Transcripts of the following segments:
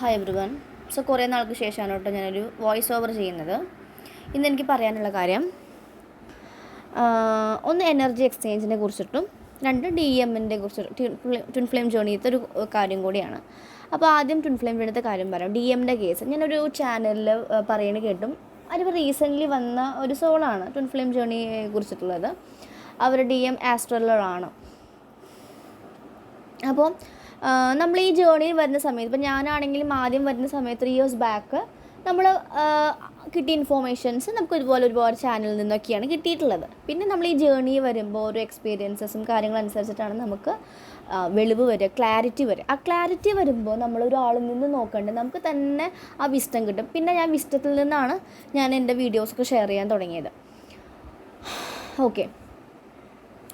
Hi everyone so കുറേ നാൾക്ക് ശേഷമാണ് കേട്ടോ ഞാനൊരു വോയിസ് ഓവർ ചെയ്യുന്നത്. ഇന്ന് എനിക്ക് പറയാനുള്ള കാര്യം ഒന്ന് എനർജി എക്സ്ചേഞ്ചിനെ കുറിച്ചിട്ടും രണ്ട് ഡി എമ്മിന്റെ കുറിച്ച് ട്വിൻ ഫ്ലെയിം ജേണിയത്തെ ഒരു കാര്യം കൂടിയാണ്. അപ്പോൾ ആദ്യം ട്വിൻ ഫ്ലെയിം ജേണിയത്തെ കാര്യം പറയാം. ഡി എമ്മിന്റെ കേസ് ഞാനൊരു ചാനലിൽ പറയണ കേട്ടും അതിപ്പോൾ റീസെന്റ്ലി വന്ന ഒരു സോളാണ് ട്വിൻ ഫ്ലെയിം ജേണിയെ കുറിച്ചിട്ടുള്ളത്. അവർ ഡി എം ആസ്ട്രലറാണ് അപ്പോൾ നമ്മൾ ഈ ജേണിയിൽ വരുന്ന സമയത്ത് ഇപ്പം ഞാനാണെങ്കിലും ആദ്യം വരുന്ന സമയത്ത് ത്രീ ഇയേഴ്സ് ബാക്ക് നമ്മൾ കിട്ടിയ ഇൻഫോർമേഷൻസ് നമുക്ക് ഇതുപോലെ ഒരുപാട് ചാനലിൽ നിന്നൊക്കെയാണ് കിട്ടിയിട്ടുള്ളത്. പിന്നെ നമ്മൾ ഈ ജേണി വരുമ്പോൾ ഓരോ എക്സ്പീരിയൻസസും കാര്യങ്ങളനുസരിച്ചിട്ടാണ് നമുക്ക് വെളിവ് വരിക ക്ലാരിറ്റി വരിക. ആ ക്ലാരിറ്റി വരുമ്പോൾ നമ്മൾ ഒരാളിൽ നിന്ന് നോക്കേണ്ടത് നമുക്ക് തന്നെ ആ വിസ്റ്റം കിട്ടും. പിന്നെ ഞാൻ വിസ്റ്റത്തിൽ നിന്നാണ് ഞാൻ എന്റെ വീഡിയോസൊക്കെ ഷെയർ ചെയ്യാൻ തുടങ്ങിയത്. ഓക്കെ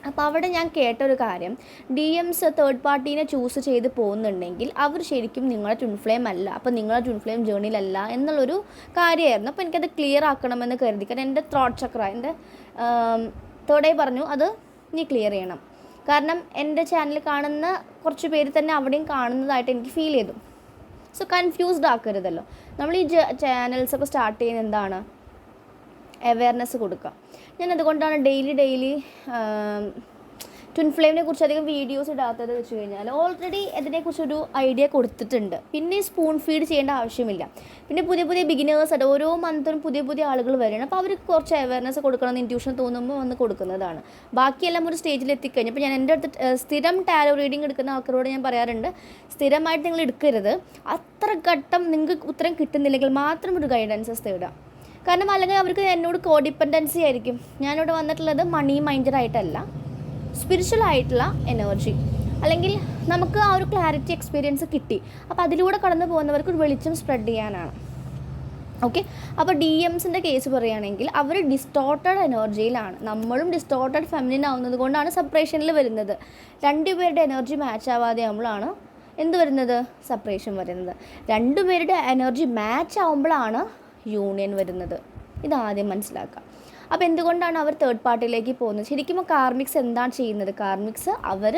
അപ്പോൾ അവിടെ ഞാൻ കേട്ടൊരു കാര്യം. ഡി എംസ് തേർഡ് പാർട്ടീനെ ചൂസ് ചെയ്ത് പോകുന്നുണ്ടെങ്കിൽ അവർ ശരിക്കും നിങ്ങളെ ട്വിൻഫ്ലെയിം അല്ല. അപ്പോൾ നിങ്ങളെ ട്വിൻഫ്ലെയിം ജേണിയിലല്ല എന്നുള്ളൊരു കാര്യമായിരുന്നു. അപ്പോൾ എനിക്കത് ക്ലിയർ ആക്കണമെന്ന് കരുതി. കാരണം എന്റെ ത്രോട്ട് ചക്ര എന്റെ തേർഡ് പറഞ്ഞു അത് നീ ക്ലിയർ ചെയ്യണം. കാരണം എന്റെ ചാനൽ കാണുന്ന കുറച്ച് പേര് തന്നെ അവിടെയും കാണുന്നതായിട്ട് എനിക്ക് ഫീൽ ചെയ്തു. സോ കൺഫ്യൂസ്ഡ് ആക്കരുതല്ലോ. നമ്മൾ ഈ ചാനൽസ് ഒക്കെ സ്റ്റാർട്ട് ചെയ്യുന്ന എന്താണ്? അവയർനെസ് കൊടുക്കുക. ഞാൻ അതുകൊണ്ടാണ് ഡെയിലി ഡെയിലി ട്വിൻ ഫ്ലെയിമിനെ കുറിച്ച് അധികം വീഡിയോസ് ഇടാത്തത് വെച്ച് കഴിഞ്ഞാൽ ഓൾറെഡി അതിനെക്കുറിച്ചൊരു ഐഡിയ കൊടുത്തിട്ടുണ്ട്. പിന്നെ സ്പൂൺ ഫീഡ് ചെയ്യേണ്ട ആവശ്യമില്ല. പിന്നെ പുതിയ പുതിയ ബിഗിനേഴ്സ് ആയിട്ട് ഓരോ മന്തും പുതിയ പുതിയ ആളുകൾ വരണം അപ്പോൾ അവർക്ക് കുറച്ച് അവയർനെസ് കൊടുക്കണമെന്ന് ഇന്റ്യൂഷൻ തോന്നുമ്പോൾ വന്ന് കൊടുക്കുന്നതാണ്. ബാക്കിയെല്ലാം ഒരു സ്റ്റേജിൽ എത്തിക്കഴിഞ്ഞപ്പോൾ ഞാൻ എന്റെ അടുത്ത് സ്ഥിരം ടാലോ റീഡിംഗ് എടുക്കുന്ന ആൾക്കാരോട് ഞാൻ പറയാറുണ്ട് സ്ഥിരമായിട്ട് നിങ്ങൾ എടുക്കരുത്. അത്ര ഘട്ടം നിങ്ങൾക്ക് ഉത്തരം കിട്ടുന്നില്ലെങ്കിൽ മാത്രം ഒരു ഗൈഡൻസസ് തേടുക കാരണം അല്ലെങ്കിൽ അവർക്ക് എന്നോട് കോഡിപ്പെൻഡൻസി ആയിരിക്കും. ഞാനിവിടെ വന്നിട്ടുള്ളത് മണി മൈൻഡായിട്ടല്ല സ്പിരിച്വൽ ആയിട്ടുള്ള എനർജി അല്ലെങ്കിൽ നമുക്ക് ആ ഒരു ക്ലാരിറ്റി എക്സ്പീരിയൻസ് കിട്ടി. അപ്പോൾ അതിലൂടെ കടന്നു പോകുന്നവർക്ക് ഒരു വെളിച്ചം സ്പ്രെഡ് ചെയ്യാനാണ്. ഓക്കെ അപ്പോൾ ഡി എംസിന്റെ കേസ് പറയുകയാണെങ്കിൽ അവർ ഡിസ്റ്റോർട്ടഡ് എനർജിയിലാണ് നമ്മളും ഡിസ്റ്റോർട്ടഡ് ഫെമിനിൻ ആവുന്നത് കൊണ്ടാണ് സെപ്പറേഷനിൽ വരുന്നത്. രണ്ടുപേരുടെ എനർജി മാച്ച് ആവാതെ നമ്മളാണ് എന്ത് വരുന്നത്? സെപ്പറേഷൻ വരുന്നത്. രണ്ടുപേരുടെ എനർജി മാച്ച് ആവുമ്പോഴാണ് യൂണിയൻ വരുന്നത്. ഇതാദ്യം മനസ്സിലാക്കുക. അപ്പോൾ എന്തുകൊണ്ടാണ് അവർ തേർഡ് പാർട്ടിയിലേക്ക് പോകുന്നത്? ശരിക്കും കാർമിക്സ് എന്താണ് ചെയ്യുന്നത്? കാർമിക്സ് അവർ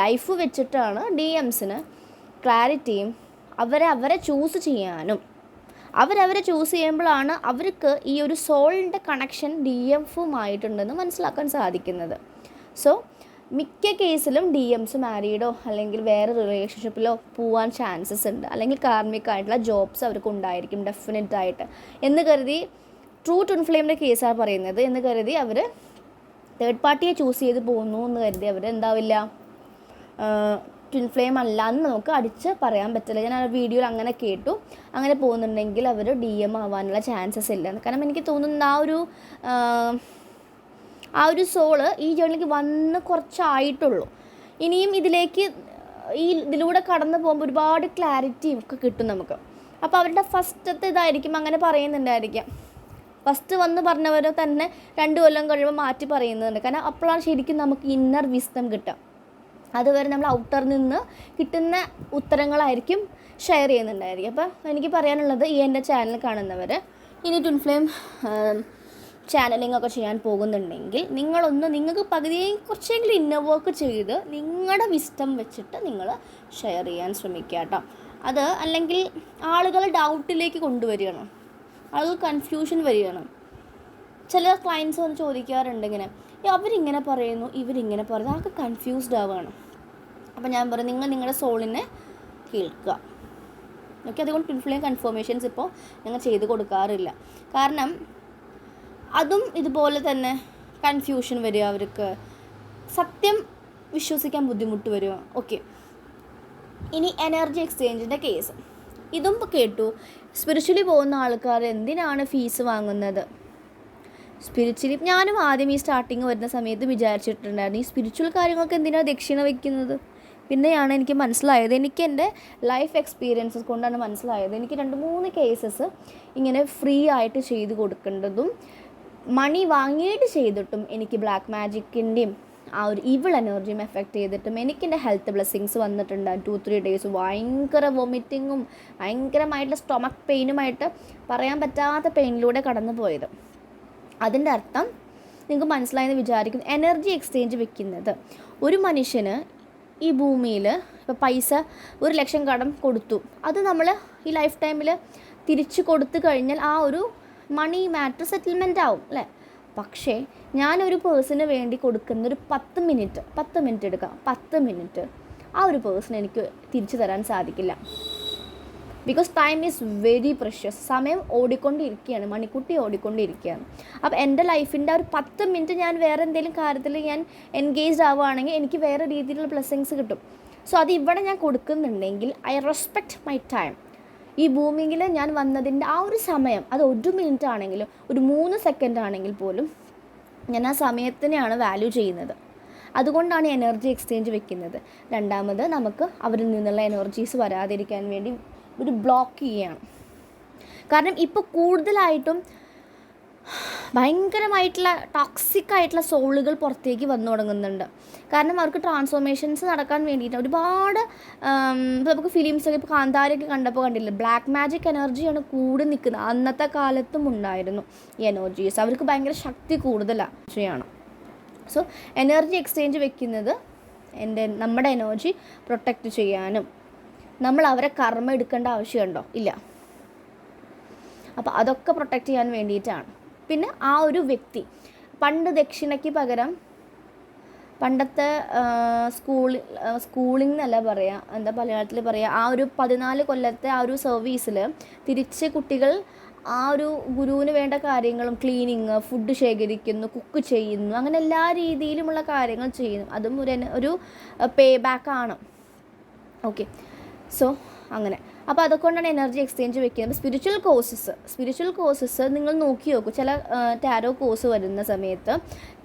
ലൈഫ് വെച്ചിട്ടാണ് ഡി എംസിന് ക്ലാരിറ്റിയും അവരെ അവരെ ചൂസ് ചെയ്യാനും. അവരവരെ ചൂസ് ചെയ്യുമ്പോഴാണ് അവർക്ക് ഈ ഒരു സോളിന്റെ കണക്ഷൻ ഡി എഫുമായിട്ടുണ്ടെന്ന് മനസ്സിലാക്കാൻ സാധിക്കുന്നത്. സോ മിക്ക കേസിലും ഡി എംസ് മാരീഡോ അല്ലെങ്കിൽ വേറെ റിലേഷൻഷിപ്പിലോ പോവാൻ ചാൻസസ് ഉണ്ട്. അല്ലെങ്കിൽ കാർമിക് ആയിട്ടുള്ള ജോബ്സ് അവർക്ക് ഉണ്ടായിരിക്കും ഡെഫിനറ്റ് ആയിട്ട്. എന്ന് കരുതി ട്രൂ ട്വിൻ ഫ്ലെയിമിന്റെ കേസാണ് പറയുന്നത്. എന്ന് കരുതി അവർ തേർഡ് പാർട്ടിയെ ചൂസ് ചെയ്ത് പോകുന്നു എന്ന് കരുതി അവർ എന്താവില്ല? ട്വിൻ ഫ്ലെയിം അല്ല എന്ന് നമുക്ക് അടിച്ച് പറയാൻ പറ്റില്ല. ഞാൻ ആ വീഡിയോയിൽ അങ്ങനെ കേട്ടു. അങ്ങനെ പോകുന്നുണ്ടെങ്കിൽ അവർ ഡി എം ആവാനുള്ള ചാൻസസ് ഇല്ല. കാരണം എനിക്ക് തോന്നുന്ന ആ ഒരു ആ, ഒരു സോൾ ഈ ജേണിലേക്ക് വന്ന് കുറച്ചായിട്ടുള്ളൂ. ഇനിയും ഇതിലേക്ക് ഈ ഇതിലൂടെ കടന്നു പോകുമ്പോൾ ഒരുപാട് ക്ലാരിറ്റിയും ഒക്കെ കിട്ടും നമുക്ക്. അപ്പോൾ അവരുടെ ഫസ്റ്റത്തെ ഇതായിരിക്കും അങ്ങനെ പറയുന്നുണ്ടായിരിക്കാം. ഫസ്റ്റ് വന്ന് പറഞ്ഞവർ തന്നെ രണ്ട് കൊല്ലം കഴിയുമ്പോൾ മാറ്റി പറയുന്നുണ്ട്. കാരണം അപ്പോഴാണ് ശരിക്കും നമുക്ക് ഇന്നർ വിസ്തം കിട്ടുക. അതുവരെ നമ്മൾ ഔട്ടർ നിന്ന് കിട്ടുന്ന ഉത്തരങ്ങളായിരിക്കും ഷെയർ ചെയ്യുന്നുണ്ടായിരിക്കും അപ്പോൾ എനിക്ക് പറയാനുള്ളത് ഈ എന്റെ ചാനൽ കാണുന്നവർ ഇനി ട്വിൻ ഫ്ലെയിം ചാനലിംഗ് ഒക്കെ ചെയ്യാൻ പോകുന്നുണ്ടെങ്കിൽ നിങ്ങളൊന്ന് നിങ്ങൾക്ക് പകുതിയും കുറച്ചെങ്കിലും ഇന്നർ വർക്ക് ചെയ്ത് നിങ്ങളുടെ വിസ്റ്റം വെച്ചിട്ട് നിങ്ങൾ ഷെയർ ചെയ്യാൻ ശ്രമിക്കുക കേട്ടോ. അത് അല്ലെങ്കിൽ ആളുകൾ ഡൗട്ടിലേക്ക് കൊണ്ടുവരികയാണ്. ആളുകൾ കൺഫ്യൂഷൻ വരികയാണ്. ചില ക്ലയൻസ് വന്ന് ചോദിക്കാറുണ്ട് ഇങ്ങനെ "ഏ, അവരിങ്ങനെ പറയുന്നു ഇവരിങ്ങനെ പറയുന്നു ആൾക്ക് കൺഫ്യൂസ്ഡ് ആവുകയാണ്. അപ്പോൾ ഞാൻ പറയും നിങ്ങൾ നിങ്ങളുടെ സോളിനെ കേൾക്കുക. ഓക്കെ അതുകൊണ്ട് ട്വിൻഫ്ലെയിം കൺഫർമേഷൻസ് ഇപ്പോൾ ഞങ്ങൾ ചെയ്ത് കൊടുക്കാറില്ല. കാരണം അതും ഇതുപോലെ തന്നെ കൺഫ്യൂഷൻ വരിക അവർക്ക് സത്യം വിശ്വസിക്കാൻ ബുദ്ധിമുട്ട് വരിക. ഓക്കെ ഇനി എനർജി എക്സ്ചേഞ്ചിന്റെ കേസ് ഇതും കേട്ടു. സ്പിരിച്വലി പോകുന്ന ആൾക്കാർ എന്തിനാണ് ഫീസ് വാങ്ങുന്നത്? സ്പിരിച്വലി ഞാനും ആദ്യം ഈ സ്റ്റാർട്ടിങ് വരുന്ന സമയത്ത് വിചാരിച്ചിട്ടുണ്ടായിരുന്നു. ഈ സ്പിരിച്വൽ കാര്യങ്ങൾക്ക് എന്തിനാണ് ദക്ഷിണ വയ്ക്കുന്നത് പിന്നെയാണ് എനിക്ക് മനസ്സിലായത്. എനിക്ക് എന്റെ ലൈഫ് എക്സ്പീരിയൻസസ് കൊണ്ടാണ് മനസ്സിലായത്. എനിക്ക് രണ്ട് മൂന്ന് കേസസ് ഇങ്ങനെ ഫ്രീ ആയിട്ട് ചെയ്ത് കൊടുക്കേണ്ടതും മണി വാങ്ങിയിട്ട് ചെയ്തിട്ടും എനിക്ക് ബ്ലാക്ക് മാജിക്കിന്റെയും ആ ഒരു ഇവിൾ എനർജിയും എഫക്റ്റ് ചെയ്തിട്ടും എനിക്ക് എന്റെ ഹെൽത്ത് ബ്ലെസ്സിങ്സ് വന്നിട്ടുണ്ട് ടു ത്രീ ഡേയ്സ് ഭയങ്കര വൊമിറ്റിങ്ങും ഭയങ്കരമായിട്ടുള്ള സ്റ്റൊമക്ക് പെയിനുമായിട്ട് പറയാൻ പറ്റാത്ത പെയിനിലൂടെ കടന്നു പോയത് അതിന്റെ അർത്ഥം നിങ്ങൾക്ക് മനസ്സിലായെന്ന് വിചാരിക്കുന്നു എനർജി എക്സ്ചേഞ്ച് വെക്കുന്നത്. ഒരു മനുഷ്യന് ഈ ഭൂമിയിൽ ഇപ്പോൾ പൈസ ഒരു ലക്ഷം കടം കൊടുത്തു. അത് നമ്മൾ ഈ ലൈഫ് ടൈമിൽ തിരിച്ചു കൊടുത്തു കഴിഞ്ഞാൽ ആ ഒരു മണി മാറ്റർ സെറ്റിൽമെന്റ് ആവും അല്ലേ? പക്ഷേ ഞാനൊരു പേഴ്സണിന് വേണ്ടി കൊടുക്കുന്ന ഒരു പത്ത് മിനിറ്റ് പത്ത് മിനിറ്റ് എടുക്കാം പത്ത് മിനിറ്റ് ആ ഒരു പേഴ്സൺ എനിക്ക് തിരിച്ചു തരാൻ സാധിക്കില്ല. Because time is very precious സമയം ഓടിക്കൊണ്ടിരിക്കുകയാണ് മണിക്കുട്ടി ഓടിക്കൊണ്ടിരിക്കുകയാണ്. അപ്പോൾ എന്റെ ലൈഫിന്റെ ഒരു പത്ത് മിനിറ്റ് ഞാൻ വേറെ എന്തെങ്കിലും കാര്യത്തിൽ ഞാൻ എൻഗേജ്ഡ് ആവുകയാണെങ്കിൽ എനിക്ക് വേറെ രീതിയിലുള്ള ബ്ലെസ്സിങ്സ് കിട്ടും. സോ അത് ഇവിടെ ഞാൻ കൊടുക്കുന്നുണ്ടെങ്കിൽ ഐ റെസ്പെക്റ്റ് മൈ ടൈം ഈ ഭൂമിയിൽ ഞാൻ വന്നതിന്റെ ആ ഒരു സമയം അത് ഒരു മിനിറ്റ് ആണെങ്കിലും ഒരു മൂന്ന് സെക്കൻഡ് ആണെങ്കിൽ പോലും ഞാൻ ആ സമയത്തിനെയാണ് വാല്യൂ ചെയ്യുന്നത്. അതുകൊണ്ടാണ് എനർജി എക്സ്ചേഞ്ച് വെക്കുന്നത്. രണ്ടാമത് നമുക്ക് അവരിൽ നിന്നുള്ള എനർജീസ് വരാതിരിക്കാൻ വേണ്ടി ഒരു ബ്ലോക്ക് ചെയ്യുകയാണ്. കാരണം ഇപ്പോൾ കൂടുതലായിട്ടും ഭയങ്കരമായിട്ടുള്ള ടോക്സിക് ആയിട്ടുള്ള സോളുകൾ പുറത്തേക്ക് വന്നു തുടങ്ങുന്നുണ്ട്. കാരണം അവർക്ക് ട്രാൻസ്ഫോർമേഷൻസ് നടക്കാൻ വേണ്ടിയിട്ട് ഒരുപാട് ഇപ്പോൾ നമുക്ക് ഫിലിംസൊക്കെ ഇപ്പോൾ കാന്താരൊക്കെ കണ്ടപ്പോൾ കണ്ടില്ല ബ്ലാക്ക് മാജിക് എനർജിയാണ് കൂടി നിൽക്കുന്നത്. അന്നത്തെ കാലത്തും ഉണ്ടായിരുന്നു ഈ എനർജീസ് അവർക്ക് ഭയങ്കര ശക്തി കൂടുതലാണ് ചെയ്യണം സോ എനർജി എക്സ്ചേഞ്ച് വെക്കുന്നത് എന്റെ നമ്മുടെ എനർജി പ്രൊട്ടക്റ്റ് ചെയ്യാനും. നമ്മൾ അവരെ കർമ്മ എടുക്കേണ്ട ആവശ്യമുണ്ടോ? ഇല്ല. അപ്പോൾ അതൊക്കെ പ്രൊട്ടക്റ്റ് ചെയ്യാൻ വേണ്ടിയിട്ടാണ്. പിന്നെ ആ ഒരു വ്യക്തി. പണ്ട് ദക്ഷിണയ്ക്ക് പകരം പണ്ടത്തെ സ്കൂൾ സ്കൂളിംഗ് എന്നല്ല പറയുക എന്താ മലയാളത്തിൽ പറയുക ആ ഒരു പതിനാല് കൊല്ലത്തെ ആ ഒരു സർവീസിൽ തിരിച്ച് കുട്ടികൾ ആ ഒരു ഗുരുവിന് വേണ്ട കാര്യങ്ങളും ക്ലീനിങ് ഫുഡ് ശേഖരിക്കുന്നു കുക്ക് ചെയ്യുന്നു അങ്ങനെ എല്ലാ രീതിയിലുമുള്ള കാര്യങ്ങൾ ചെയ്യുന്നു. അതും ഒരു ഒരു പേ ആണ്. ഓക്കെ സോ അങ്ങനെ. അപ്പോൾ അതുകൊണ്ടാണ് എനർജി എക്സ്ചേഞ്ച് വെക്കുന്നത്. സ്പിരിച്വൽ കോഴ്സസ് സ്പിരിച്വൽ കോഴ്സസ് നിങ്ങൾ നോക്കി നോക്കൂ. ചില ടാരോ കോഴ്സ് വരുന്ന സമയത്ത്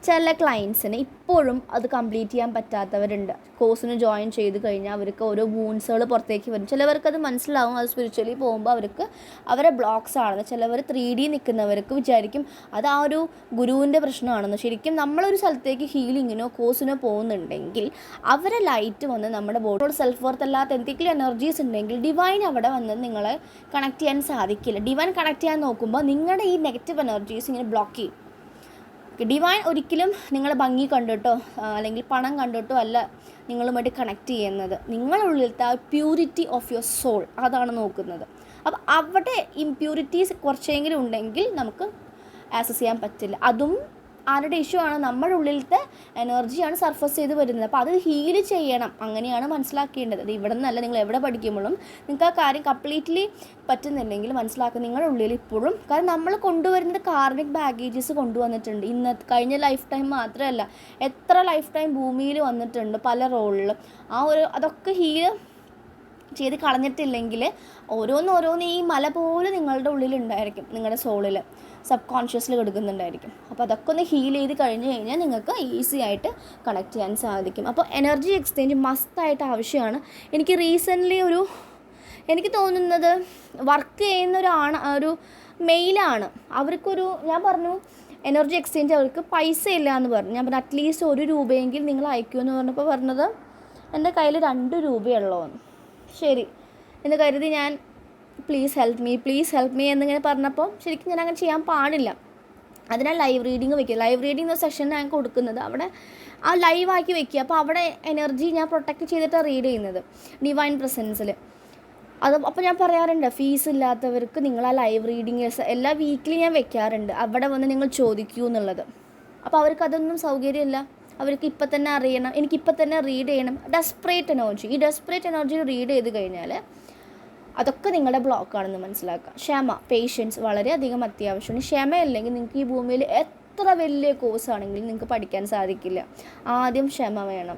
ചില ക്ലയൻസിന് ഇപ്പോഴും അത് കംപ്ലീറ്റ് ചെയ്യാൻ പറ്റാത്തവരുണ്ട്. കോഴ്സിന് ജോയിൻ ചെയ്ത് കഴിഞ്ഞാൽ അവർക്ക് ഓരോ വൂൺസുകൾ പുറത്തേക്ക് വരും. ചിലവർക്ക് അത് മനസ്സിലാവും അത് സ്പിരിച്വലി പോകുമ്പോൾ അവർക്ക് അവരെ ബ്ലോക്സ് ആണെന്ന് ചിലവർ ത്രീ ഡി നിൽക്കുന്നവർക്ക് വിചാരിക്കും അത് ആ ഒരു ഗുരുവിന്റെ പ്രശ്നമാണെന്ന്. ശരിക്കും നമ്മളൊരു സ്ഥലത്തേക്ക് ഹീലിങ്ങിനോ കോഴ്സിനോ പോകുന്നുണ്ടെങ്കിൽ അവരെ ലൈറ്റ് വന്ന് നമ്മുടെ ബോഡിയോട് സെൽഫ് വർത്ത് അല്ലാത്ത എന്തെങ്കിലും എനർജീസ് ഉണ്ടെങ്കിൽ ഡിവൈൻ അവിടെ വന്ന് നിങ്ങളെ കണക്ട് ചെയ്യാൻ സാധിക്കില്ല. ഡിവൈൻ കണക്ട് ചെയ്യാൻ നോക്കുമ്പോൾ നിങ്ങളുടെ ഈ നെഗറ്റീവ് എനർജീസ് ഇങ്ങനെ ബ്ലോക്ക് ചെയ്യും. ഡിവൈൻ ഒരിക്കലും നിങ്ങളെ ഭംഗി കണ്ടിട്ടോ അല്ലെങ്കിൽ പണം കണ്ടിട്ടോ അല്ല നിങ്ങളുമായിട്ട് കണക്ട് ചെയ്യുന്നത്. നിങ്ങളുള്ളിലത്തെ ആ പ്യൂരിറ്റി ഓഫ് യുവർ സോൾ അതാണ് നോക്കുന്നത്. അപ്പോൾ അവിടെ ഇംപ്യൂരിറ്റീസ് കുറച്ചെങ്കിലും ഉണ്ടെങ്കിൽ നമുക്ക് ആക്സസ് ചെയ്യാൻ പറ്റില്ല. അതും ആരുടെ ഇഷ്യൂ ആണ്? നമ്മുടെ ഉള്ളിലത്തെ എനർജിയാണ് സർഫസ് ചെയ്ത് വരുന്നത്. അപ്പോൾ അത് ഹീൽ ചെയ്യണം. അങ്ങനെയാണ് മനസ്സിലാക്കേണ്ടത്. അത് ഇവിടെ നിന്നല്ല നിങ്ങൾ എവിടെ പഠിക്കുമ്പോഴും നിങ്ങൾക്ക് ആ കാര്യം കംപ്ലീറ്റ്ലി പറ്റുന്നില്ലെങ്കിൽ മനസ്സിലാക്കുക. നിങ്ങളുടെ ഉള്ളിൽ ഇപ്പോഴും കാരണം നമ്മൾ കൊണ്ടുവരുന്നത് കാർമിക് ബാഗേജസ് കൊണ്ടുവന്നിട്ടുണ്ട്. ഇന്ന് കഴിഞ്ഞ ലൈഫ് ടൈം മാത്രമല്ല എത്ര ലൈഫ് ടൈം ഭൂമിയിൽ വന്നിട്ടുണ്ട് പല റോളിലും ആ ഒരു അതൊക്കെ ഹീൽ ചെയ്ത് കളഞ്ഞിട്ടില്ലെങ്കിൽ ഓരോന്നോരോന്ന് ഈ മല പോലെ നിങ്ങളുടെ ഉള്ളിലുണ്ടായിരിക്കും നിങ്ങളുടെ സോളിൽ സബ് കോൺഷ്യസിൽ കൊടുക്കുന്നുണ്ടായിരിക്കും. അപ്പോൾ അതൊക്കെ ഒന്ന് ഹീൽ ചെയ്ത് കഴിഞ്ഞ് കഴിഞ്ഞാൽ നിങ്ങൾക്ക് ഈസി ആയിട്ട് കണക്ട് ചെയ്യാൻ സാധിക്കും. അപ്പോൾ എനർജി എക്സ്ചേഞ്ച് മസ്റ്റായിട്ട് ആവശ്യമാണ്. എനിക്ക് റീസെന്റ്ലി ഒരു എനിക്ക് തോന്നുന്നത് വർക്ക് ചെയ്യുന്ന ഒരാണ് ഒരു മെയിലാണ് അവർക്കൊരു ഞാൻ പറഞ്ഞു എനർജി എക്സ്ചേഞ്ച് അവർക്ക് പൈസ ഇല്ല എന്ന് പറഞ്ഞു. ഞാൻ പറഞ്ഞു അറ്റ്ലീസ്റ്റ് ഒരു രൂപയെങ്കിൽ നിങ്ങൾ അയക്കൂ എന്ന് പറഞ്ഞപ്പോൾ പറഞ്ഞത് എന്റെ കയ്യിൽ രണ്ട് രൂപയുള്ളൂ ശരി. എന്ന് കരുതി ഞാൻ please help me please help me എന്നിങ്ങനെ പറഞ്ഞപ്പോൾ ശരിക്കും ഞാൻ അങ്ങനെ ചെയ്യാൻ പാടില്ല. അതിനാൽ ലൈവ് റീഡിങ് വെക്കുക ലൈവ് റീഡിംഗ് എന്ന സെഷൻ ഞാൻ കൊടുക്കുന്നത് അവിടെ ആ ലൈവ് ആക്കി വെക്കുക. അപ്പോൾ അവിടെ എനർജി ഞാൻ പ്രൊട്ടക്റ്റ് ചെയ്തിട്ടാണ് റീഡ് ചെയ്യുന്നത്. ഡിവൈൻ പ്രസൻസിൽ അത് അപ്പോൾ ഞാൻ പറയാറുണ്ട് ഫീസ് ഇല്ലാത്തവർക്ക് നിങ്ങൾ ആ ലൈവ് റീഡിങ് എല്ലാ വീക്കിലും ഞാൻ വെക്കാറുണ്ട്. അവിടെ വന്ന് നിങ്ങൾ ചോദിക്കൂ എന്നുള്ളത്. അപ്പോൾ അവർക്കതൊന്നും സൗകര്യമില്ല. അവർക്ക് ഇപ്പം തന്നെ അറിയണം. എനിക്കിപ്പം തന്നെ റീഡ് ചെയ്യണം. ഡെസ്പ്രേറ്റ് എനർജി ഈ ഡെസ്പ്രേറ്റ് എനർജി റീഡ് ചെയ്ത് കഴിഞ്ഞാൽ അതൊക്കെ നിങ്ങളുടെ ബ്ലോക്കാണെന്ന് മനസ്സിലാക്കുക. ക്ഷമ പേഷ്യൻസ് വളരെയധികം അത്യാവശ്യമാണ്. ക്ഷമയില്ലെങ്കിൽ നിങ്ങൾക്ക് ഈ ഭൂമിയിൽ എത്ര വലിയ കോഴ്സ് ആണെങ്കിലും നിങ്ങൾക്ക് പഠിക്കാൻ സാധിക്കില്ല. ആദ്യം ക്ഷമ വേണം.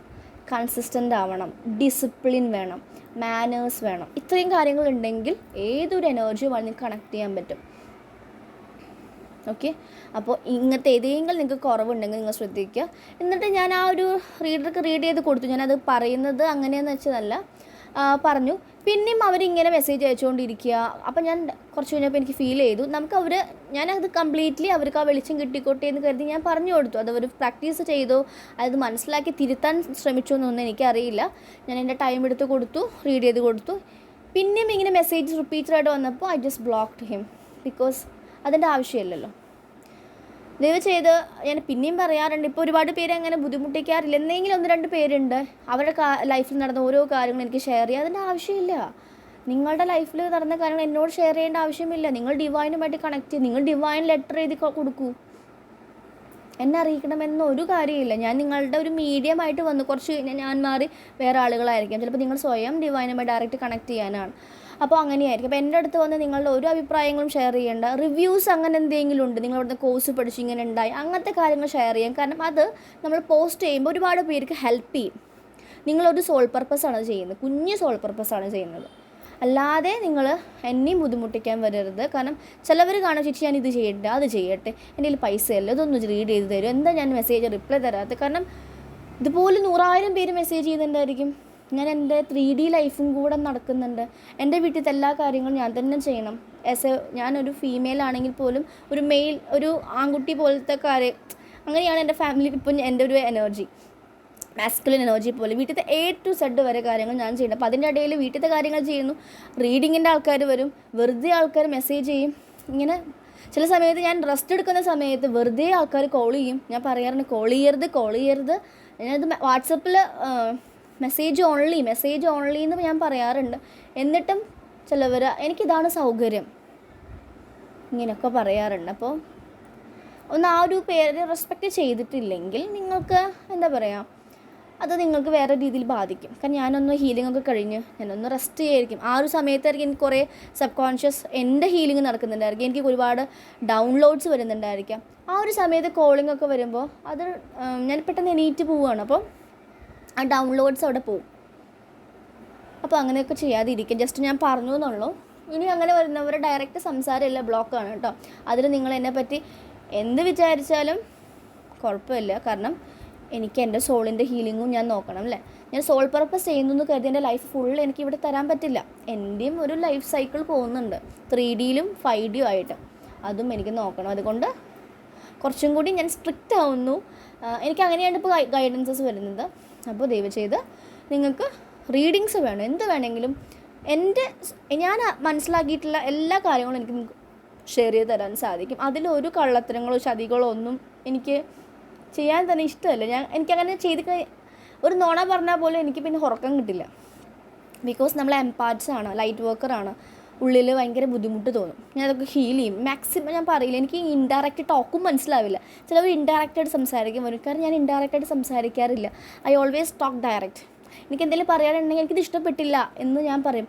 കൺസിസ്റ്റന്റ് ആവണം. ഡിസിപ്ലിൻ വേണം. മാനേഴ്സ് വേണം. ഇത്രയും കാര്യങ്ങൾ ഉണ്ടെങ്കിൽ ഏതൊരു എനർജി നിങ്ങൾക്ക് കണക്ട് ചെയ്യാൻ പറ്റും. ഓക്കെ അപ്പോൾ ഇങ്ങനത്തെ ഏതെങ്കിലും നിങ്ങൾക്ക് കുറവുണ്ടെങ്കിൽ നിങ്ങൾ ശ്രദ്ധിക്കുക. എന്നിട്ട് ഞാൻ ആ ഒരു റീഡർക്ക് റീഡ് ചെയ്ത് കൊടുത്തു. ഞാനത് പറയുന്നത് അങ്ങനെയെന്ന് വെച്ചതല്ല. പറഞ്ഞു. പിന്നെയും അവരിങ്ങനെ മെസ്സേജ് അയച്ചുകൊണ്ടിരിക്കുക. അപ്പം ഞാൻ കുറച്ച് കഴിഞ്ഞപ്പോൾ എനിക്ക് ഫീൽ ചെയ്തു. നമുക്ക് അവർ ഞാനത് കംപ്ലീറ്റ്ലി അവർക്ക് ആ വെളിച്ചം കിട്ടിക്കോട്ടെ എന്ന് കരുതി ഞാൻ പറഞ്ഞു കൊടുത്തു. അത് അവർ പ്രാക്ടീസ് ചെയ്തോ. അത് മനസ്സിലാക്കി തിരുത്താൻ ശ്രമിച്ചോ എന്നൊന്നും എനിക്കറിയില്ല. ഞാൻ എന്റെ ടൈം എടുത്ത് കൊടുത്തു റീഡ് ചെയ്ത് കൊടുത്തു. പിന്നെയും ഇങ്ങനെ മെസ്സേജ് റിപ്പീറ്റഡായിട്ട് വന്നപ്പോൾ I just blocked him because അതിന്റെ ആവശ്യമില്ലല്ലോ. ദയവ് ചെയ്ത് ഞാൻ പിന്നെയും പറയാറുണ്ട് ഇപ്പോൾ ഒരുപാട് പേര് അങ്ങനെ ബുദ്ധിമുട്ടിക്കാറില്ല. എന്തെങ്കിലും ഒന്ന് രണ്ട് പേരുണ്ട്. അവരുടെ ലൈഫിൽ നടന്ന ഓരോ കാര്യങ്ങളും എനിക്ക് ഷെയർ ചെയ്യുക അതിന്റെ ആവശ്യമില്ല. നിങ്ങളുടെ ലൈഫിൽ നടന്ന കാര്യങ്ങൾ എന്നോട് ഷെയർ ചെയ്യേണ്ട ആവശ്യമില്ല. നിങ്ങൾ ഡിവൈനുമായിട്ട് കണക്ട് ചെയ്യും. നിങ്ങൾ ഡിവൈൻ ലെറ്റർ എഴുതി കൊടുക്കൂ. എന്നെ അറിയിക്കണമെന്ന് ഒരു കാര്യമില്ല. ഞാൻ നിങ്ങളുടെ ഒരു മീഡിയമായിട്ട് വന്ന്. കുറച്ച് കഴിഞ്ഞാൽ ഞാൻ മാറി വേറെ ആളുകളായിരിക്കാം. ചിലപ്പോൾ നിങ്ങൾ സ്വയം ഡിവൈനുമായി ഡയറക്റ്റ് കണക്ട് ചെയ്യാനാണ്. അപ്പോൾ അങ്ങനെയായിരിക്കും. അപ്പോൾ എന്റെ അടുത്ത് വന്ന് നിങ്ങളുടെ ഒരു അഭിപ്രായങ്ങളും ഷെയർ ചെയ്യേണ്ട. റിവ്യൂസ് അങ്ങനെ എന്തെങ്കിലും ഉണ്ട്? നിങ്ങൾ ഇവിടുന്ന് കോഴ്സ് പഠിച്ച് ഇങ്ങനെ ഉണ്ടായി. അങ്ങനത്തെ കാര്യങ്ങൾ ഷെയർ ചെയ്യാം. കാരണം അത് നമ്മൾ പോസ്റ്റ് ചെയ്യുമ്പോൾ ഒരുപാട് പേർക്ക് ഹെൽപ്പ് ചെയ്യും. നിങ്ങളൊരു സോൾ പർപ്പസാണ് ചെയ്യുന്നത്. കുഞ്ഞ് സോൾ പർപ്പസാണ് ചെയ്യുന്നത്. അല്ലാതെ നിങ്ങൾ എന്നെയും ബുദ്ധിമുട്ടിക്കാൻ വരരുത്. കാരണം ചിലവർ കാണാൻ ചേച്ചി ഞാൻ ഇത് ചെയ്യട്ടെ അത് ചെയ്യട്ടെ. എന്റെ കയ്യിൽ പൈസ അല്ല ഇതൊന്ന് റീഡ് ചെയ്ത് തരും എന്താ ഞാൻ മെസ്സേജ് റിപ്ലൈ തരാത്തത്? കാരണം ഇതുപോലെ നൂറായിരം പേര് മെസ്സേജ് ചെയ്യുന്നുണ്ടായിരിക്കും. ഞാൻ എന്റെ ത്രീ ഡി ലൈഫും കൂടെ നടക്കുന്നുണ്ട്. എന്റെ വീട്ടിലത്തെ എല്ലാ കാര്യങ്ങളും ഞാൻ തന്നെ ചെയ്യണം. ആസ് എ ഞാനൊരു ഫീമെയിൽ ആണെങ്കിൽ പോലും ഒരു മെയിൽ ഒരു ആൺകുട്ടി പോലത്തെ കാര്യം അങ്ങനെയാണ് എന്റെ ഫാമിലി ഇപ്പം എന്റെ ഒരു എനർജി മാസ്കുലിൻ എനർജി പോലെ വീട്ടിലത്തെ എ ടു സെഡ് വരെ കാര്യങ്ങൾ ഞാൻ ചെയ്യണം. അപ്പോൾ അതിന്റെ ഇടയിൽ വീട്ടിലത്തെ കാര്യങ്ങൾ ചെയ്യുന്നു. റീഡിങ്ങിന്റെ ആൾക്കാർ വരും. വെറുതെ ആൾക്കാർ മെസ്സേജ് ചെയ്യും. ഇങ്ങനെ ചില സമയത്ത് ഞാൻ റെസ്റ്റ് എടുക്കുന്ന സമയത്ത് വെറുതെ ആൾക്കാർ കോൾ ചെയ്യും. ഞാൻ പറയാറുണ്ട് കോൾ ചെയ്യരുത് കോൾ ചെയ്യരുത്. ഞാനത് വാട്സപ്പിൽ മെസ്സേജ് ഓൺലി മെസ്സേജ് ഓൺലി എന്ന് ഞാൻ പറയാറുണ്ട്. എന്നിട്ടും ചിലവർ എനിക്കിതാണ് സൗകര്യം. ഇങ്ങനെയൊക്കെ പറയാറുണ്ട്. അപ്പോൾ ഒന്ന് ആ ഒരു പേര് റെസ്പെക്റ്റ് ചെയ്തിട്ടില്ലെങ്കിൽ നിങ്ങൾക്ക് എന്താ പറയുക അത് നിങ്ങൾക്ക് വേറെ രീതിയിൽ ബാധിക്കും. കാരണം ഞാനൊന്ന് ഹീലിംഗ് ഒക്കെ കഴിഞ്ഞ് ഞാനൊന്ന് റെസ്റ്റ് ചെയ്യായിരിക്കും. ആ ഒരു സമയത്തായിരിക്കും എനിക്ക് കുറേ സബ് കോൺഷ്യസ് എന്റെ ഹീലിംഗ് നടക്കുന്നുണ്ടായിരിക്കും. എനിക്ക് ഒരുപാട് ഡൗൺലോഡ്സ് വരുന്നുണ്ടായിരിക്കാം. ആ ഒരു സമയത്ത് കോളിംഗ് ഒക്കെ വരുമ്പോൾ അത് ഞാൻ പെട്ടെന്ന് എണീറ്റ് പോവുകയാണ്. അപ്പോൾ ആ ഡൗൺലോഡ്സ് അവിടെ പോകും അപ്പോൾ അങ്ങനെയൊക്കെ ചെയ്യാതിരിക്കും. ജസ്റ്റ് ഞാൻ പറഞ്ഞു എന്നുള്ളൂ ഇനി അങ്ങനെ വരുന്നവർ ഡയറക്റ്റ് സംസാരമില്ല ബ്ലോക്കാണ് കേട്ടോ. അതിൽ നിങ്ങൾ എന്നെ പറ്റി എന്ത് വിചാരിച്ചാലും കുഴപ്പമില്ല. കാരണം എനിക്ക് എന്റെ സോളിന്റെ ഹീലിങ്ങും ഞാൻ നോക്കണം അല്ലേ? ഞാൻ സോൾ പർപ്പസ് ചെയ്യുന്നു എന്ന് കരുതി എന്റെ ലൈഫ് ഫുൾ എനിക്ക് ഇവിടെ തരാൻ പറ്റില്ല. എന്റെയും ഒരു ലൈഫ് സൈക്കിൾ പോകുന്നുണ്ട്. ത്രീ ഡിയിലും ഫൈവ് ഡിയും ആയിട്ട്. അതും എനിക്ക് നോക്കണം. അതുകൊണ്ട് കുറച്ചും കൂടി ഞാൻ സ്ട്രിക്റ്റ് ആവുന്നു. എനിക്ക് അങ്ങനെയാണ് ഇപ്പോൾ ഗൈഡൻസസ് വരുന്നത്. അപ്പോൾ ദയവ് ചെയ്ത് നിങ്ങൾക്ക് റീഡിങ്സ് വേണം. എന്ത് വേണമെങ്കിലും എന്റെ ഞാൻ മനസ്സിലാക്കിയിട്ടുള്ള എല്ലാ കാര്യങ്ങളും എനിക്ക് ഷെയർ ചെയ്ത് തരാൻ സാധിക്കും. അതിലൊരു കള്ളത്തരങ്ങളോ ചതികളോ ഒന്നും എനിക്ക് ചെയ്യാൻ തന്നെ ഇഷ്ടമല്ല. ഞാൻ എനിക്കങ്ങനെ ചെയ്ത് ഒരു നോണ പറഞ്ഞാൽ പോലും എനിക്ക് പിന്നെ ഉറക്കം കിട്ടില്ല. ബിക്കോസ് നമ്മൾ എംപാർട്സ് ആണ് ലൈറ്റ് വർക്കറാണ് ഉള്ളിൽ ഭയങ്കര ബുദ്ധിമുട്ട് തോന്നും. ഞാൻ അതൊക്കെ ഹീൽ ചെയ്യും. മാക്സിമം ഞാൻ പറയില്ല. എനിക്ക് ഇൻഡയറക്റ്റ് ടോക്കും മനസ്സിലാവില്ല. ചിലവർ ഇൻഡയറക്റ്റായിട്ട് സംസാരിക്കും വരും. കാരണം ഞാൻ ഇൻഡയറക്റ്റായിട്ട് സംസാരിക്കാറില്ല. ഐ ഓൾവേസ് ടോക്ക് ഡയറക്റ്റ് എനിക്ക് എന്തെങ്കിലും പറയാനുണ്ടെങ്കിൽ എനിക്കിത് ഇഷ്ടപ്പെട്ടില്ല എന്ന് ഞാൻ പറയും.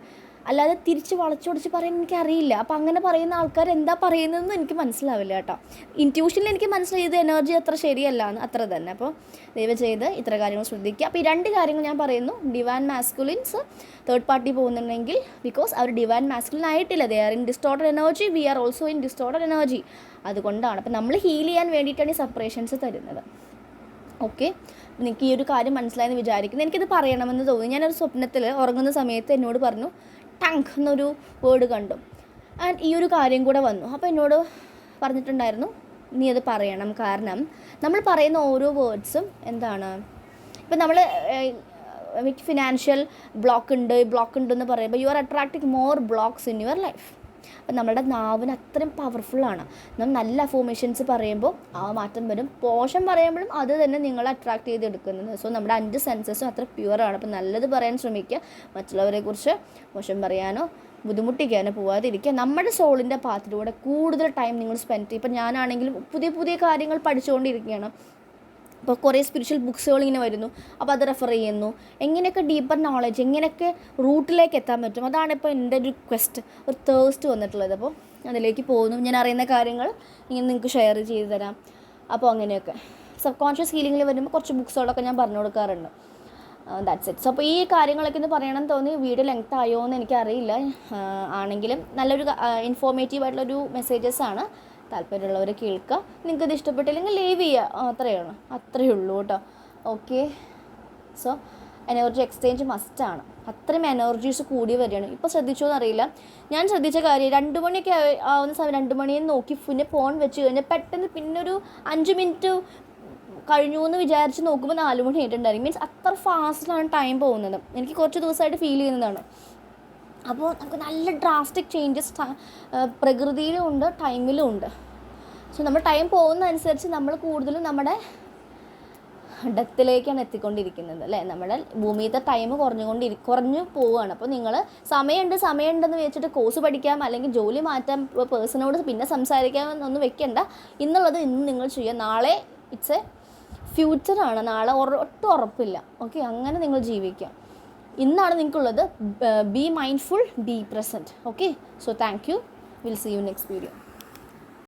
അല്ലാതെ തിരിച്ച് വളച്ചൊടിച്ച് പറയാൻ എനിക്കറിയില്ല. അപ്പോൾ അങ്ങനെ പറയുന്ന ആൾക്കാർ എന്താ പറയുന്നതെന്ന് എനിക്ക് മനസ്സിലാവില്ല കേട്ടോ. ഇന്റ്യൂഷനിൽ എനിക്ക് മനസ്സിലായത് എനർജി അത്ര ശരിയല്ല എന്ന് അത്ര തന്നെ. അപ്പോൾ ദയവ് ചെയ്ത് ഇത്ര കാര്യങ്ങൾ ശ്രദ്ധിക്കുക. അപ്പോൾ ഈ രണ്ട് കാര്യങ്ങൾ ഞാൻ പറയുന്നു. ഡിവാൻ മാസ്കുലിൻസ് തേർഡ് പാർട്ടി പോകുന്നുണ്ടെങ്കിൽ ബിക്കോസ് അവർ ഡിവാൻ മാസ്കുലിൻ ആയിട്ടില്ല. They are in distorted energy we are also in distorted energy അതുകൊണ്ടാണ്. അപ്പോൾ നമ്മൾ ഹീൽ ചെയ്യാൻ വേണ്ടിയിട്ടാണ് ഈ സെപ്പറേഷൻസ് തരുന്നത്. ഓക്കെ എനിക്ക് ഈ ഒരു കാര്യം മനസ്സിലായെന്ന് വിചാരിക്കുന്നു. എനിക്കിത് പറയണമെന്ന് തോന്നി ഞാനൊരു സ്വപ്നത്തിൽ ഉറങ്ങുന്ന സമയത്ത് എന്നോട് പറഞ്ഞു ടങ്ക് എന്നൊരു വേർഡ് കണ്ടു. ആൻഡ് ഈ ഒരു കാര്യം കൂടെ വന്നു. അപ്പോൾ എന്നോട് പറഞ്ഞിട്ടുണ്ടായിരുന്നു നീ അത് പറയണം. കാരണം നമ്മൾ പറയുന്ന ഓരോ വേർഡ്സും എന്താണ്? ഇപ്പം നമ്മൾ എനിക്ക് ഫിനാൻഷ്യൽ ബ്ലോക്ക് ഉണ്ട്. ബ്ലോക്ക് ഉണ്ടെന്ന് പറയുമ്പോൾ you are attracting more blocks in your life അപ്പം നമ്മുടെ നാവിന് അത്രയും പവർഫുള്ളാണ് നമ്മൾ നല്ല അഫോമേഷൻസ് പറയുമ്പോൾ ആ മാറ്റം വരും. പോഷൻ പറയുമ്പോഴും അത് തന്നെ നിങ്ങളെ അട്രാക്ട് ചെയ്തെടുക്കുന്നത് സോ നമ്മുടെ അഞ്ച് സെൻസസും അത്ര പ്യുവറാണ് അപ്പം നല്ലത് പറയാൻ ശ്രമിക്കുക മറ്റുള്ളവരെക്കുറിച്ച് മോശം പറയാനോ ബുദ്ധിമുട്ടിക്കാനോ പോവാതിരിക്കുക നമ്മുടെ സോളിന്റെ പാത്തിലൂടെ കൂടുതൽ ടൈം നിങ്ങൾ സ്പെൻഡ് ചെയ്യും. ഇപ്പം ഞാനാണെങ്കിലും പുതിയ പുതിയ കാര്യങ്ങൾ പഠിച്ചുകൊണ്ടിരിക്കുകയാണ്. ഇപ്പോൾ കുറേ സ്പിരിച്വൽ ബുക്സുകൾ ഇങ്ങനെ വരുന്നു. അപ്പോൾ അത് റെഫർ ചെയ്യുന്നു. എങ്ങനെയൊക്കെ ഡീപ്പർ നോളജ് എങ്ങനെയൊക്കെ റൂട്ടിലേക്ക് എത്താൻ പറ്റും? അതാണ് ഇപ്പോൾ എന്റെ ഒരു ക്വസ്റ്റ് ഒരു തേഴ്സ്റ്റ് വന്നിട്ടുള്ളത്. അപ്പോൾ അതിലേക്ക് പോകുന്നു. ഞാൻ അറിയുന്ന കാര്യങ്ങൾ ഇങ്ങനെ നിങ്ങൾക്ക് ഷെയർ ചെയ്ത് തരാം. അപ്പോൾ അങ്ങനെയൊക്കെ. സബ് കോൺഷ്യസ് ഹീലിങ്ങിൽ വരുമ്പോൾ കുറച്ച് ബുക്സുകളൊക്കെ ഞാൻ പറഞ്ഞു കൊടുക്കാറുണ്ട്. ദാറ്റ്സ് ഇറ്റ് സോ അപ്പോൾ ഈ കാര്യങ്ങളൊക്കെ ഒന്ന് പറയണം തോന്നി. വീഡിയോ ലെങ്ത് ആയോ എന്ന് എനിക്കറിയില്ല. ആണെങ്കിലും നല്ലൊരു ഇൻഫോർമേറ്റീവ് ആയിട്ടുള്ളൊരു മെസ്സേജസ് ആണ്. താല്പര്യമുള്ളവർ കേൾക്കുക നിങ്ങൾക്കത് ഇഷ്ടപ്പെട്ടില്ലെങ്കിൽ ലീവ് ചെയ്യുക അത്രയാണ്. അത്രയേ ഉള്ളൂ കേട്ടോ. ഓക്കെ സോ എനർജി എക്സ്ചേഞ്ച് മസ്റ്റാണ് അത്രയും എനർജീസ് കൂടി വരികയാണ്. ഇപ്പോൾ ശ്രദ്ധിച്ചോ എന്നറിയില്ല. ഞാൻ ശ്രദ്ധിച്ച കാര്യം രണ്ട് മണിയൊക്കെ ആവുന്ന സമയം രണ്ട് മണിയെ നോക്കി പിന്നെ ഫോൺ വെച്ച് കഴിഞ്ഞാൽ പെട്ടെന്ന് പിന്നെ ഒരു അഞ്ച് മിനിറ്റ് കഴിഞ്ഞു എന്ന് വിചാരിച്ച് നോക്കുമ്പോൾ നാല് മണി ആയിട്ടുണ്ടായിരിക്കും മീൻസ് അത്ര ഫാസ്റ്റിലാണ് ടൈം പോകുന്നത്. എനിക്ക് കുറച്ച് ദിവസമായിട്ട് ഫീൽ ചെയ്യുന്നതാണ്. അപ്പോൾ നമുക്ക് നല്ല ഡ്രാസ്റ്റിക് ചേഞ്ചസ് പ്രകൃതിയിലും ഉണ്ട് ടൈമിലും ഉണ്ട്. സോ നമ്മൾ ടൈം പോകുന്നതനുസരിച്ച് നമ്മൾ കൂടുതലും നമ്മുടെ ഡെത്തിലേക്കാണ് എത്തിക്കൊണ്ടിരിക്കുന്നത് അല്ലേ? നമ്മുടെ ഭൂമിയിലത്തെ ടൈം കുറഞ്ഞുകൊണ്ടിരി കുറഞ്ഞു പോവുകയാണ്. അപ്പോൾ നിങ്ങൾ സമയമുണ്ട് സമയമുണ്ടെന്ന് വെച്ചിട്ട് കോഴ്സ് പഠിക്കാം അല്ലെങ്കിൽ ജോലി മാറ്റാം പേഴ്സണോട് പിന്നെ സംസാരിക്കാം എന്നൊന്നും വെക്കണ്ട. ഇന്നുള്ളത് ഇന്ന് നിങ്ങൾ ചെയ്യുക. നാളെ ഇറ്റ്സ് എ ഫ്യൂച്ചറാണ് നാളെ ഒട്ടും ഉറപ്പില്ല. ഓക്കെ അങ്ങനെ നിങ്ങൾ ജീവിക്കാം ഇന്നാണ് നിങ്ങൾക്കുള്ളത് be mindful be present okay? So thank you. We'll see you next video.